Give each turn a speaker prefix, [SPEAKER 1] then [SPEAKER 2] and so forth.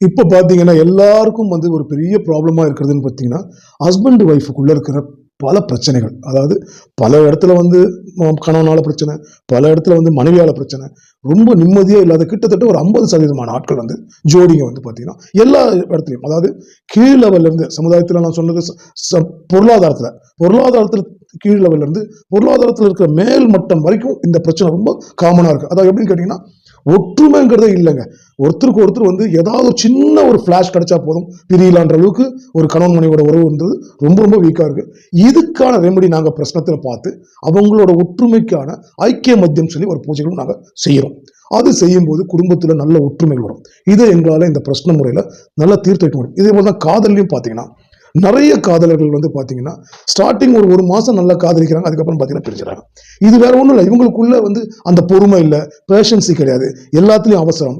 [SPEAKER 1] இப்போ பார்த்தீங்கன்னா எல்லாருக்கும் வந்து ஒரு பெரிய ப்ராப்ளமாக இருக்கிறதுன்னு பார்த்தீங்கன்னா ஹஸ்பண்ட் ஒய்ஃபுக்குள்ளே இருக்கிற பல பிரச்சனைகள். அதாவது பல இடத்துல வந்து கணவனால் பிரச்சனை பல இடத்துல வந்து மனைவியால் பிரச்சனை ரொம்ப நிம்மதியாக இல்லாத கிட்டத்தட்ட ஒரு ஐம்பது சதவீதமான ஆட்கள் வந்து ஜோடிங்க வந்து பார்த்தீங்கன்னா எல்லா இடத்துலையும். அதாவது கீழ் லெவல்லேருந்து சமுதாயத்தில் நான் சொன்னது ச- பொருளாதாரத்தில் பொருளாதாரத்தில் கீழ் லெவல்ல இருந்து பொருளாதாரத்தில் இருக்கிற மேல் மட்டம் வரைக்கும் இந்த பிரச்சனை ரொம்ப காமனாக இருக்குது அதாவது எப்படின்னு கேட்டிங்கன்னா ஒற்றுமைங்கிறதே இல்லைங்க. ஒருத்தருக்கு ஒருத்தர் வந்து ஏதாவது ஒரு சின்ன ஒரு ஃப்ளாஷ் கிடைச்சா போதும். பிரியலான்ற அளவுக்கு ஒரு கணவன் மனைவியோட உறவுன்றது ரொம்ப ரொம்ப வீக்காக இருக்குது இதுக்கான ரெமெடி நாங்கள் பிரச்சனத்தில் பார்த்து அவங்களோட ஒற்றுமைக்கான ஐக்கிய மத்தியம் சொல்லி ஒரு பூஜைகளும் நாங்கள் செய்கிறோம் அது செய்யும்போது குடும்பத்தில் நல்ல ஒற்றுமை வரும். இதை எங்களால் இந்த பிரச்சனை முறையில் நல்லா தீர்த்து வைக்க முடியும். இதே போல தான் காதல்லையும் பார்த்தீங்கன்னா நிறைய காதலர்கள் வந்து பார்த்தீங்கன்னா ஸ்டார்டிங் ஒரு ஒரு மாதம் நல்லா காதலிக்கிறாங்க அதுக்கப்புறம் பார்த்தீங்கன்னா பிரிஞ்சுறாங்க. இது வேற ஒன்றும் இல்லை இவங்களுக்குள்ள வந்து அந்த பொறுமை இல்லை பேஷன்சி கிடையாது. எல்லாத்துலேயும் அவசரம்.